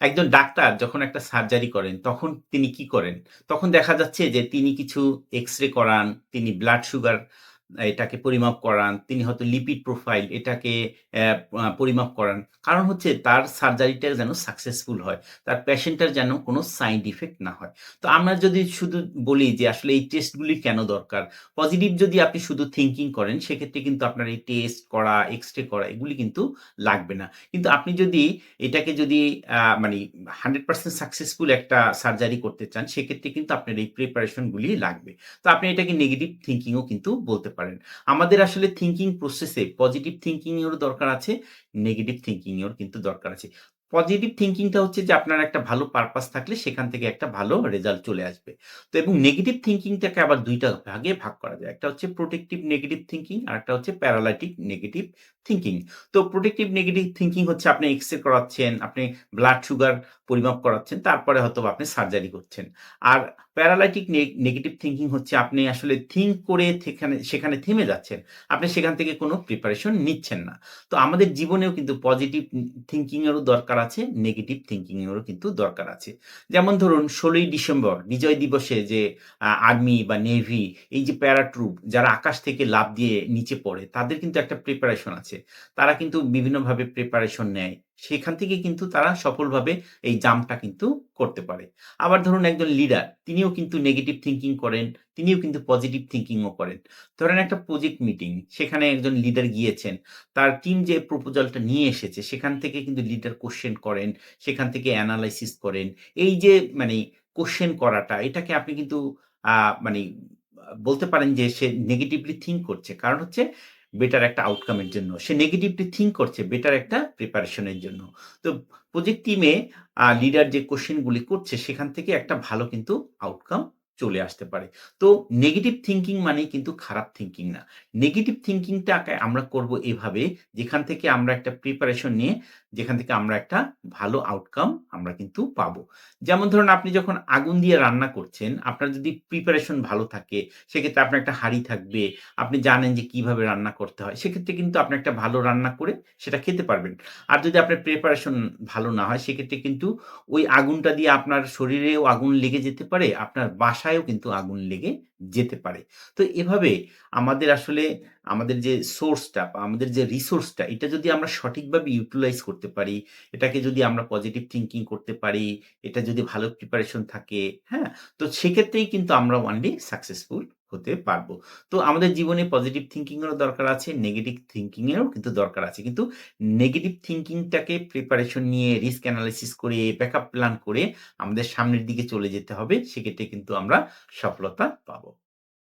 একজন ডাক্তার যখন একটা সার্জারি করেন, তখন তিনি কি করেন? তখন দেখা যাচ্ছে যে তিনি কিছু এক্স-রে করান, তিনি ব্লাড সুগার এটাকে পরিমাপ করান, তিনি হয়তো লিপিড প্রোফাইল এটাকে পরিমাপ করান। কারণ হচ্ছে তার সার্জারিটা যেন সাকসেসফুল হয়। তার পেশেন্টের যেন কোনো সাইড ইফেক্ট না হয়। তো আমরা যদি শুধু বলি যে আসলে এই টেস্টগুলি কেন দরকার? পজিটিভ যদি আপনি শুধু থিঙ্কিং করেন, সেক্ষেত্রে কিন্তু আপনার এই টেস্ট করা, এক্স-রে করা এগুলি কিন্তু লাগবে না। কিন্তু আপনি যদি এটাকে যদি মানি 100% সাকসেসফুল একটা সার্জারি করতে চান, সেক্ষেত্রে কিন্তু আপনার এই প্রিপারেশন গুলি লাগবে। তো আপনি এটাকে নেগেটিভ থিংকিং ও কিন্তু বলতে পারেন। আমাদের আসলে থিঙ্কিং প্রসেসে পজিটিভ থিংকিং এর দরকার আছে, নেগেটিভ থিংকিং এর কিন্তু দরকার আছে। পজিটিভ থিঙ্কিংটা হচ্ছে যে আপনার একটা ভালো পারপাস থাকলে সেখান থেকে একটা ভালো রেজাল্ট চলে আসবে। তো এবং নেগেটিভ থিঙ্কিংটাকে আবার দুইটা ভাগে ভাগ করা যায়। একটা হচ্ছে প্রোটেক্টিভ নেগেটিভ থিঙ্কিং আর একটা হচ্ছে প্যারালাইটিক নেগেটিভ থিঙ্কিং তো প্রোটেক্টিভ নেগেটিভ থিঙ্কিং হচ্ছে আপনি এক্স-রে করাচ্ছেন, আপনি ব্লাড সুগার পরিমাপ করাচ্ছেন, তারপরে হয়তো আপনি সার্জারি করছেন। আর প্যারালাইটিক নেগেটিভ থিংকিং হচ্ছে আপনি আসলে থিঙ্ক করে থেখানে সেখানে থেমে যাচ্ছেন। আপনি সেখান থেকে কোনো প্রিপারেশন নিচ্ছেন না। তো আমাদের জীবনেও কিন্তু পজিটিভ এরও দরকার আছে, নেগেটিভ থিঙ্কিংয়েরও কিন্তু দরকার আছে। যেমন ধরুন ১৬ই ডিসেম্বর বিজয় দিবসে যে আর্মি বা নেভি এই যে প্যারাট্রুপ যারা আকাশ থেকে লাভ দিয়ে নিচে পড়ে, তাদের কিন্তু একটা প্রিপারেশন আছে। তারা কিন্তু বিভিন্নভাবে প্রিপারেশন নেয়। সেখান থেকে কিন্তু তারা সফলভাবে এই জাম্পটা কিন্তু করতে পারে। আবার ধরুন একজন লিডার, তিনিও কিন্তু নেগেটিভ থিঙ্কিং করেন, তিনিও কিন্তু পজিটিভ থিঙ্কিংও করেন। ধরেন একটা প্রজেক্ট মিটিং, সেখানে একজন লিডার গিয়েছেন। তার টিম যে প্রপোজালটা নিয়ে এসেছে, সেখান থেকে কিন্তু লিডার কোশ্চেন করেন, সেখান থেকে অ্যানালাইসিস করেন। এই যে মানে কোশ্চেন করাটা, এটাকে আপনি কিন্তু মানি বলতে পারেন যে সে নেগেটিভলি থিঙ্ক করছে। কারণ হচ্ছে বেটার একটা আউটকামের জন্য। সে নেগেটিভলি থিঙ্ক করছে বেটার একটা প্রিপারেশনের জন্য। তো প্রজেক্ট টিমে লিডার যে কোশ্চেনগুলি করছে, সেখান থেকে একটা ভালো কিন্তু আউটকাম চলে আসতে পারে। তো নেগেটিভ থিংকিং মানেই কিন্তু খারাপ থিংকিং না। নেগেটিভ থিংকিংটাকে আমরা করব এভাবে, যেখান থেকে আমরা একটা প্রিপারেশন নিয়ে, যেখান থেকে আমরা একটা ভালো আউটকাম আমরা কিন্তু পাবো। যেমন ধরুন আপনি যখন আগুন দিয়ে রান্না করছেন, আপনার যদি প্রিপারেশন ভালো থাকে, সেক্ষেত্রে আপনার একটা হাঁড়ি থাকবে। আপনি জানেন যে কীভাবে রান্না করতে হয়। সেক্ষেত্রে কিন্তু আপনি একটা ভালো রান্না করে সেটা খেতে পারবেন। আর যদি আপনার প্রিপারেশন ভালো না হয়, সেক্ষেত্রে কিন্তু ওই আগুনটা দিয়ে আপনার শরীরেও আগুন লেগে যেতে পারে, আপনার বাসায়ও কিন্তু আগুন লেগে যেতে পারে। তো এভাবে আমাদের আসলে আমাদের যে সোর্সটা বা আমাদের যে রিসোর্সটা, এটা যদি আমরা সঠিকভাবে ইউটিলাইজ করতে পারি, এটাকে যদি আমরা পজিটিভ থিঙ্কিং করতে পারি, এটা যদি ভালো প্রিপারেশন থাকে, হ্যাঁ? তো সেক্ষেত্রেই কিন্তু আমরা ওয়ান ডে সাকসেসফুল হতে পারব। তো আমাদের জীবনে পজিটিভ থিঙ্কিংয়েরও দরকার আছে, নেগেটিভ থিঙ্কিংয়েরও কিন্তু দরকার আছে। কিন্তু নেগেটিভ থিঙ্কিংটাকে প্রিপারেশন নিয়ে রিস্ক অ্যানালিসিস করে, ব্যাকআপ প্ল্যান করে আমাদের সামনের দিকে চলে যেতে হবে। সেক্ষেত্রে কিন্তু আমরা সফলতা পাবো।